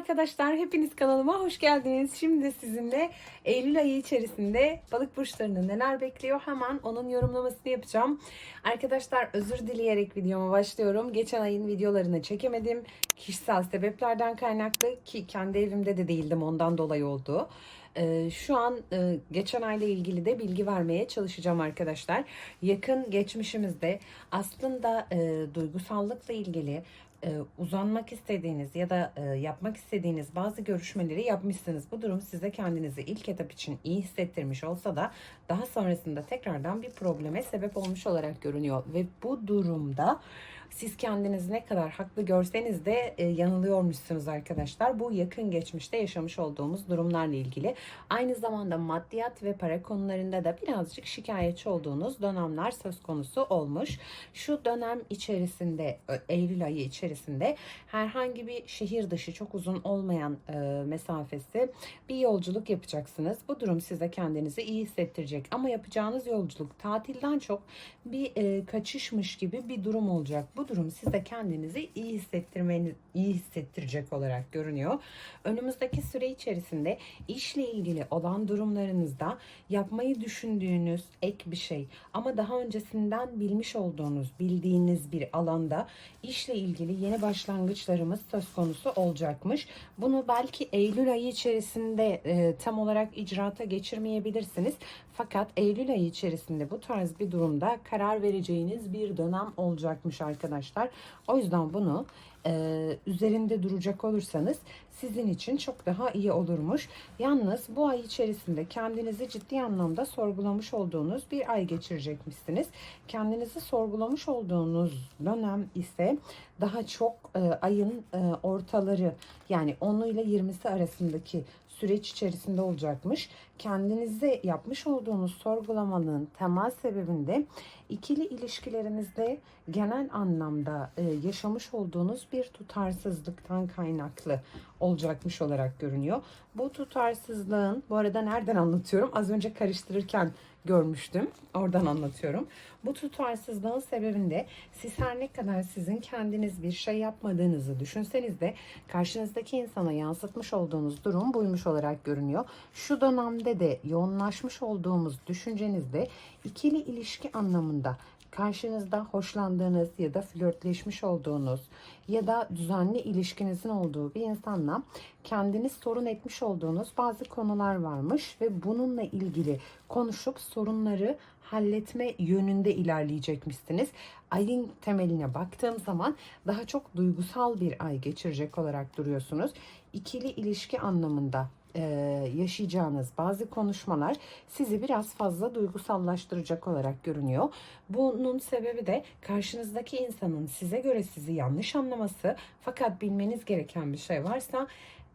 arkadaşlar, hepiniz kanalıma hoş geldiniz. Şimdi sizinle Eylül ayı içerisinde balık burçlarını neler bekliyor hemen onun yorumlamasını yapacağım. Arkadaşlar özür dileyerek videoma başlıyorum. Geçen ayın videolarını çekemedim. Kişisel sebeplerden kaynaklı ki kendi evimde de değildim ondan dolayı oldu. Ee, Şu an e, geçen ayla ilgili de bilgi vermeye çalışacağım arkadaşlar. Yakın geçmişimizde aslında e, duygusallıkla ilgili e, uzanmak istediğiniz ya da e, yapmak istediğiniz bazı görüşmeleri yapmışsınız. Bu durum size kendinizi ilk etap için iyi hissettirmiş olsa da daha sonrasında tekrardan bir probleme sebep olmuş olarak görünüyor ve bu durumda siz kendinizi ne kadar haklı görseniz de e, yanılıyormuşsunuz arkadaşlar. Bu yakın geçmişte yaşamış olduğumuz durumlarla ilgili. Aynı zamanda maddiyat ve para konularında da birazcık şikayetçi olduğunuz dönemler söz konusu olmuş. Şu dönem içerisinde, Eylül ayı içerisinde herhangi bir şehir dışı çok uzun olmayan e, mesafesi bir yolculuk yapacaksınız. Bu durum size kendinizi iyi hissettirecek ama yapacağınız yolculuk tatilden çok bir e, kaçışmış gibi bir durum olacak. Bu durum size kendinizi iyi hissettirmeniz iyi hissettirecek olarak görünüyor. Önümüzdeki süre içerisinde işle ilgili olan durumlarınızda yapmayı düşündüğünüz ek bir şey ama daha öncesinden bilmiş olduğunuz, bildiğiniz bir alanda işle ilgili yeni başlangıçlarımız söz konusu olacakmış. Bunu belki Eylül ayı içerisinde e, tam olarak icraata geçirmeyebilirsiniz. Fakat Eylül ayı içerisinde bu tarz bir durumda karar vereceğiniz bir dönem olacakmış arkadaşlar. O yüzden bunu e, üzerinde duracak olursanız sizin için çok daha iyi olurmuş. Yalnız bu ay içerisinde kendinizi ciddi anlamda sorgulamış olduğunuz bir ay geçirecekmişsiniz. Kendinizi sorgulamış olduğunuz dönem ise daha çok e, ayın e, ortaları yani 10'u ile 20'si arasındaki süreç içerisinde olacakmış. Kendinize yapmış olduğunuz sorgulamanın temel sebebinde ikili ilişkilerinizde genel anlamda e, yaşamış olduğunuz bir tutarsızlıktan kaynaklı olacakmış olarak görünüyor. Bu tutarsızlığın bu arada nereden anlatıyorum? Az önce karıştırırken görmüştüm. Oradan anlatıyorum. Bu tutarsızlığın sebebinde siz her ne kadar sizin kendiniz bir şey yapmadığınızı düşünseniz de karşınızdaki insana yansıtmış olduğunuz durum buymuş olarak görünüyor. Şu dönemde de yoğunlaşmış olduğumuz düşüncenizde ikili ilişki anlamında karşınızda hoşlandığınız ya da flörtleşmiş olduğunuz ya da düzenli ilişkinizin olduğu bir insanla kendiniz sorun etmiş olduğunuz bazı konular varmış ve bununla ilgili konuşup sorunları halletme yönünde ilerleyecekmişsiniz. Ayın temeline baktığım zaman daha çok duygusal bir ay geçirecek olarak duruyorsunuz. İkili ilişki anlamında e, yaşayacağınız bazı konuşmalar sizi biraz fazla duygusallaştıracak olarak görünüyor. Bunun sebebi de karşınızdaki insanın size göre sizi yanlış anlaması fakat bilmeniz gereken bir şey varsa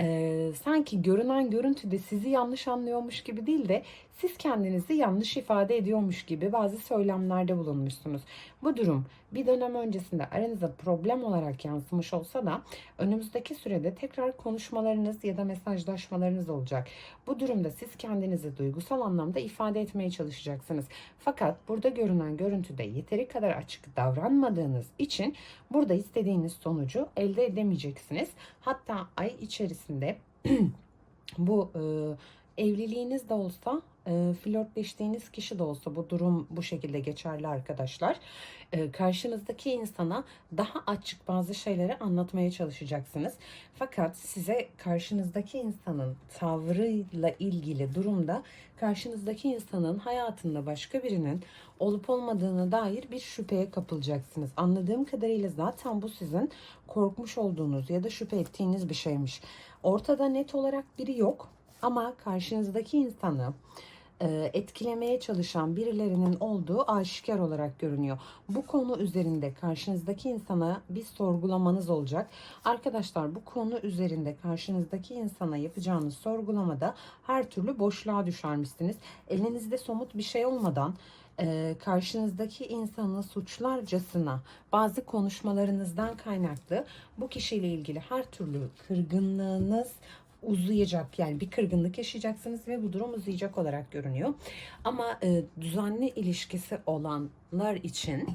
e, sanki görünen görüntüde sizi yanlış anlıyormuş gibi değil de siz kendinizi yanlış ifade ediyormuş gibi bazı söylemlerde bulunmuşsunuz. Bu durum bir dönem öncesinde aranıza problem olarak yansımış olsa da önümüzdeki sürede tekrar konuşmalarınız ya da mesajlaşmalarınız olacak. Bu durumda siz kendinizi duygusal anlamda ifade etmeye çalışacaksınız. Fakat burada görünen görüntüde yeteri kadar açık davranmadığınız için burada istediğiniz sonucu elde edemeyeceksiniz. Hatta ay içerisinde bu e, evliliğiniz de olsa e, flörtleştiğiniz kişi de olsa bu durum bu şekilde geçerli arkadaşlar. E, karşınızdaki insana daha açık bazı şeyleri anlatmaya çalışacaksınız. Fakat size karşınızdaki insanın tavrıyla ilgili durumda karşınızdaki insanın hayatında başka birinin olup olmadığına dair bir şüpheye kapılacaksınız. Anladığım kadarıyla zaten bu sizin korkmuş olduğunuz ya da şüphe ettiğiniz bir şeymiş. Ortada net olarak biri yok ama karşınızdaki insanı e, etkilemeye çalışan birilerinin olduğu aşikar olarak görünüyor. Bu konu üzerinde karşınızdaki insana bir sorgulamanız olacak. Arkadaşlar bu konu üzerinde karşınızdaki insana yapacağınız sorgulamada her türlü boşluğa düşermişsiniz. Elinizde somut bir şey olmadan e, karşınızdaki insanı suçlarcasına bazı konuşmalarınızdan kaynaklı bu kişiyle ilgili her türlü kırgınlığınız uzayacak yani bir kırgınlık yaşayacaksınız ve bu durum uzayacak olarak görünüyor. Ama e, düzenli ilişkisi olanlar için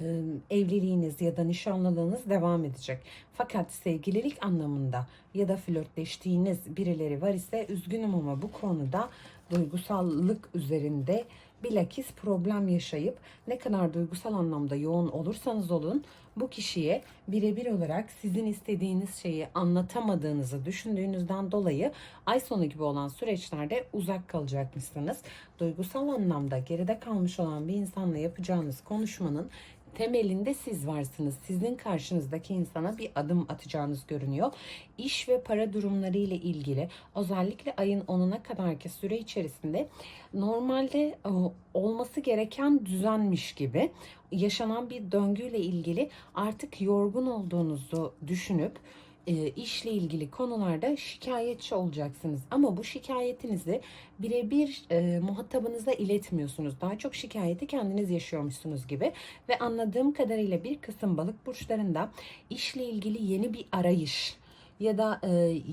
e, evliliğiniz ya da nişanlılığınız devam edecek. Fakat sevgililik anlamında ya da flörtleştiğiniz birileri var ise üzgünüm ama bu konuda duygusallık üzerinde bilakis problem yaşayıp ne kadar duygusal anlamda yoğun olursanız olun bu kişiye birebir olarak sizin istediğiniz şeyi anlatamadığınızı düşündüğünüzden dolayı ay sonu gibi olan süreçlerde uzak kalacakmışsınız. Duygusal anlamda geride kalmış olan bir insanla yapacağınız konuşmanın temelinde siz varsınız. Sizin karşınızdaki insana bir adım atacağınız görünüyor. İş ve para durumları ile ilgili özellikle ayın 10'una kadarki süre içerisinde normalde e, olması gereken düzenmiş gibi yaşanan bir döngüyle ilgili artık yorgun olduğunuzu düşünüp e, işle ilgili konularda şikayetçi olacaksınız. Ama bu şikayetinizi birebir e, muhatabınıza iletmiyorsunuz. Daha çok şikayeti kendiniz yaşıyormuşsunuz gibi. Ve anladığım kadarıyla bir kısım balık burçlarında işle ilgili yeni bir arayış ya da e,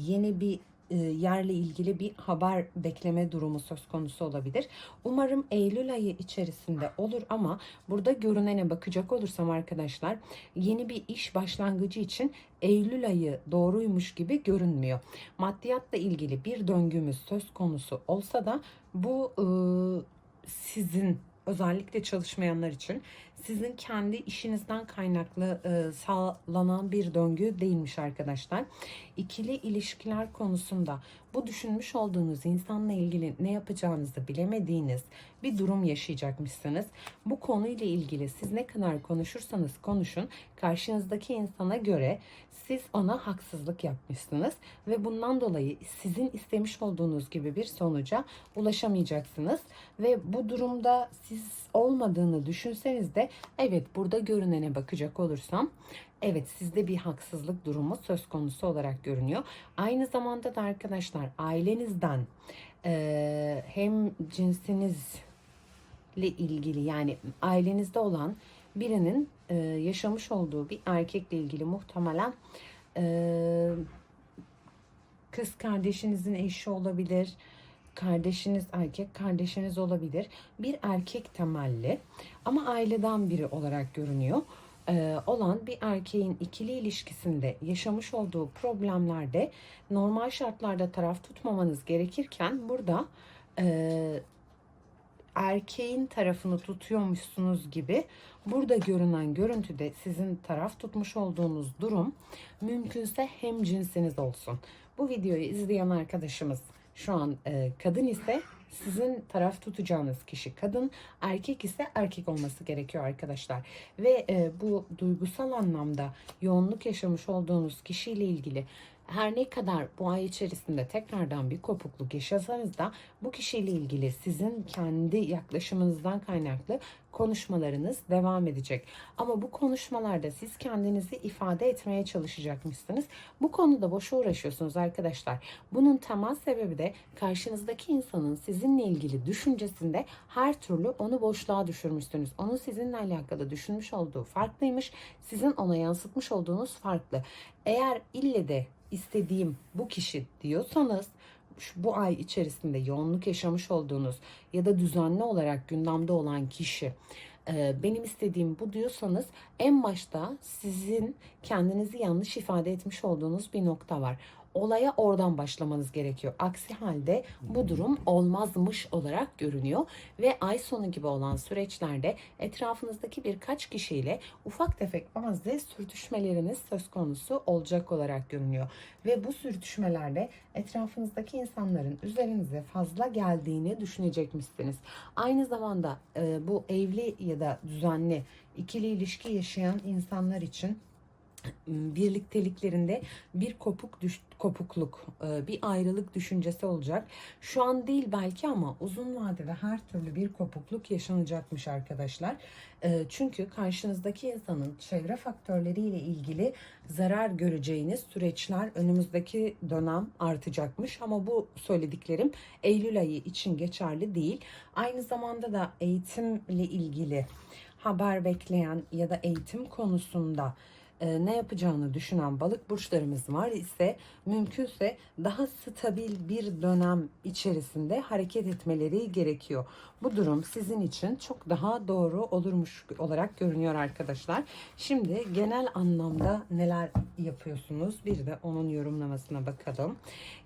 yeni bir yerle ilgili bir haber bekleme durumu söz konusu olabilir. Umarım Eylül ayı içerisinde olur ama burada görünene bakacak olursam arkadaşlar yeni bir iş başlangıcı için Eylül ayı doğruymuş gibi görünmüyor. Maddiyatla ilgili bir döngümüz söz konusu olsa da bu e, sizin özellikle çalışmayanlar için sizin kendi işinizden kaynaklı e, sağlanan bir döngü değilmiş arkadaşlar. İkili ilişkiler konusunda bu düşünmüş olduğunuz insanla ilgili ne yapacağınızı bilemediğiniz bir durum yaşayacakmışsınız. Bu konuyla ilgili siz ne kadar konuşursanız konuşun karşınızdaki insana göre siz ona haksızlık yapmışsınız ve bundan dolayı sizin istemiş olduğunuz gibi bir sonuca ulaşamayacaksınız ve bu durumda siz olmadığını düşünseniz de evet burada görünene bakacak olursam Evet sizde bir haksızlık durumu söz konusu olarak görünüyor. Aynı zamanda da arkadaşlar ailenizden e, hem cinsinizle ilgili yani ailenizde olan birinin e, yaşamış olduğu bir erkekle ilgili muhtemelen e, kız kardeşinizin eşi olabilir, kardeşiniz erkek kardeşiniz olabilir. Bir erkek temelli ama aileden biri olarak görünüyor olan bir erkeğin ikili ilişkisinde yaşamış olduğu problemlerde normal şartlarda taraf tutmamanız gerekirken burada e, erkeğin tarafını tutuyormuşsunuz gibi burada görünen görüntüde sizin taraf tutmuş olduğunuz durum mümkünse hem cinsiniz olsun. Bu videoyu izleyen arkadaşımız şu an e, kadın ise sizin taraf tutacağınız kişi kadın, erkek ise erkek olması gerekiyor arkadaşlar. Ve e, bu duygusal anlamda yoğunluk yaşamış olduğunuz kişiyle ilgili her ne kadar bu ay içerisinde tekrardan bir kopukluk yaşasanız da bu kişiyle ilgili sizin kendi yaklaşımınızdan kaynaklı konuşmalarınız devam edecek. Ama bu konuşmalarda siz kendinizi ifade etmeye çalışacakmışsınız. Bu konuda boşa uğraşıyorsunuz arkadaşlar. Bunun temel sebebi de karşınızdaki insanın sizinle ilgili düşüncesinde her türlü onu boşluğa düşürmüşsünüz. Onun sizinle alakalı düşünmüş olduğu farklıymış. Sizin ona yansıtmış olduğunuz farklı. Eğer ille de istediğim bu kişi diyorsanız şu, bu ay içerisinde yoğunluk yaşamış olduğunuz ya da düzenli olarak gündemde olan kişi e, benim istediğim bu diyorsanız en başta sizin kendinizi yanlış ifade etmiş olduğunuz bir nokta var olaya oradan başlamanız gerekiyor. Aksi halde bu durum olmazmış olarak görünüyor ve ay sonu gibi olan süreçlerde etrafınızdaki birkaç kişiyle ufak tefek bazı sürtüşmeleriniz söz konusu olacak olarak görünüyor. Ve bu sürtüşmelerde etrafınızdaki insanların üzerinize fazla geldiğini düşünecekmişsiniz. Aynı zamanda e, bu evli ya da düzenli ikili ilişki yaşayan insanlar için birlikteliklerinde bir kopuk düş, kopukluk, e, bir ayrılık düşüncesi olacak. Şu an değil belki ama uzun vadede her türlü bir kopukluk yaşanacakmış arkadaşlar. Çünkü karşınızdaki insanın çevre faktörleriyle ilgili zarar göreceğiniz süreçler önümüzdeki dönem artacakmış. Ama bu söylediklerim Eylül ayı için geçerli değil. Aynı zamanda da eğitimle ilgili haber bekleyen ya da eğitim konusunda e, ne yapacağını düşünen balık burçlarımız var ise mümkünse daha stabil bir dönem içerisinde hareket etmeleri gerekiyor. Bu durum sizin için çok daha doğru olurmuş olarak görünüyor arkadaşlar. Şimdi genel anlamda neler yapıyorsunuz? Bir de onun yorumlamasına bakalım.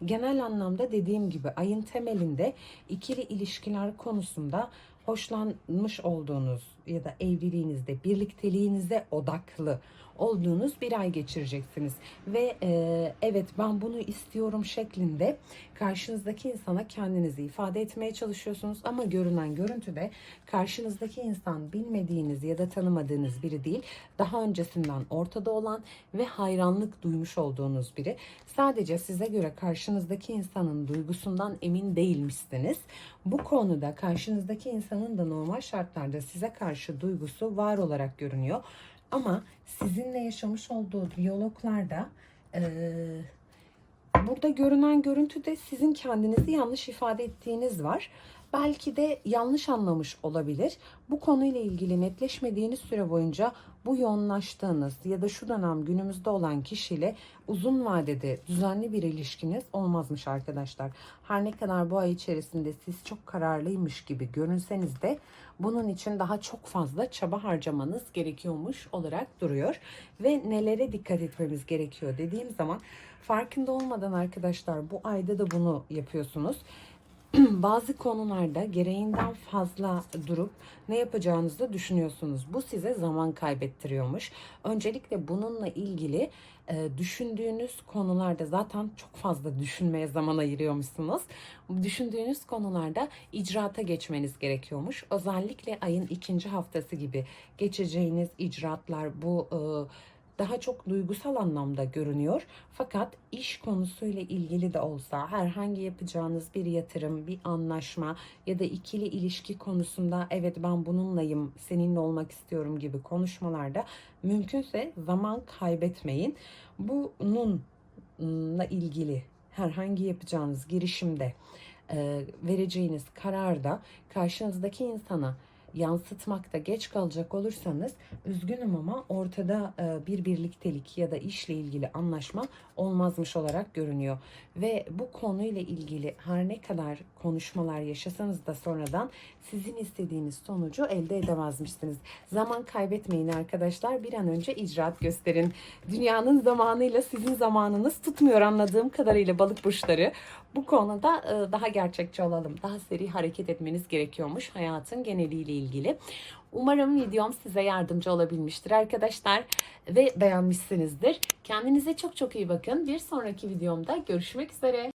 Genel anlamda dediğim gibi ayın temelinde ikili ilişkiler konusunda hoşlanmış olduğunuz ya da evliliğinizde, birlikteliğinize odaklı olduğunuz bir ay geçireceksiniz. Ve e, evet ben bunu istiyorum şeklinde karşınızdaki insana kendinizi ifade etmeye çalışıyorsunuz. Ama görünen görüntüde karşınızdaki insan bilmediğiniz ya da tanımadığınız biri değil. Daha öncesinden ortada olan ve hayranlık duymuş olduğunuz biri. Sadece size göre karşınızdaki insanın duygusundan emin değilmişsiniz. Bu konuda karşınızdaki insanın da normal şartlarda size karşı duygusu var olarak görünüyor. Ama sizinle yaşamış olduğu diyaloglarda eee, burada görünen görüntüde sizin kendinizi yanlış ifade ettiğiniz var. Belki de yanlış anlamış olabilir. Bu konuyla ilgili netleşmediğiniz süre boyunca bu yoğunlaştığınız ya da şu dönem günümüzde olan kişiyle uzun vadede düzenli bir ilişkiniz olmazmış arkadaşlar. Her ne kadar bu ay içerisinde siz çok kararlıymış gibi görünseniz de bunun için daha çok fazla çaba harcamanız gerekiyormuş olarak duruyor. Ve nelere dikkat etmemiz gerekiyor dediğim zaman farkında olmadan arkadaşlar bu ayda da bunu yapıyorsunuz. bazı konularda gereğinden fazla durup ne yapacağınızı düşünüyorsunuz. Bu size zaman kaybettiriyormuş. Öncelikle bununla ilgili e, düşündüğünüz konularda zaten çok fazla düşünmeye zaman ayırıyormuşsunuz. Düşündüğünüz konularda icraata geçmeniz gerekiyormuş. Özellikle ayın ikinci haftası gibi geçeceğiniz icraatlar bu e, daha çok duygusal anlamda görünüyor. Fakat iş konusuyla ilgili de olsa herhangi yapacağınız bir yatırım, bir anlaşma ya da ikili ilişki konusunda evet ben bununlayım, seninle olmak istiyorum gibi konuşmalarda mümkünse zaman kaybetmeyin. Bununla ilgili herhangi yapacağınız girişimde vereceğiniz kararda karşınızdaki insana yansıtmakta geç kalacak olursanız üzgünüm ama ortada e, bir birliktelik ya da işle ilgili anlaşma olmazmış olarak görünüyor. Ve bu konuyla ilgili her ne kadar konuşmalar yaşasanız da sonradan sizin istediğiniz sonucu elde edemezmişsiniz. Zaman kaybetmeyin arkadaşlar. Bir an önce icraat gösterin. Dünyanın zamanıyla sizin zamanınız tutmuyor anladığım kadarıyla balık burçları. Bu konuda e, daha gerçekçi olalım. Daha seri hareket etmeniz gerekiyormuş hayatın geneliyle ilgili. Umarım videom size yardımcı olabilmiştir arkadaşlar ve beğenmişsinizdir. Kendinize çok çok iyi bakın. Bir sonraki videomda görüşmek üzere.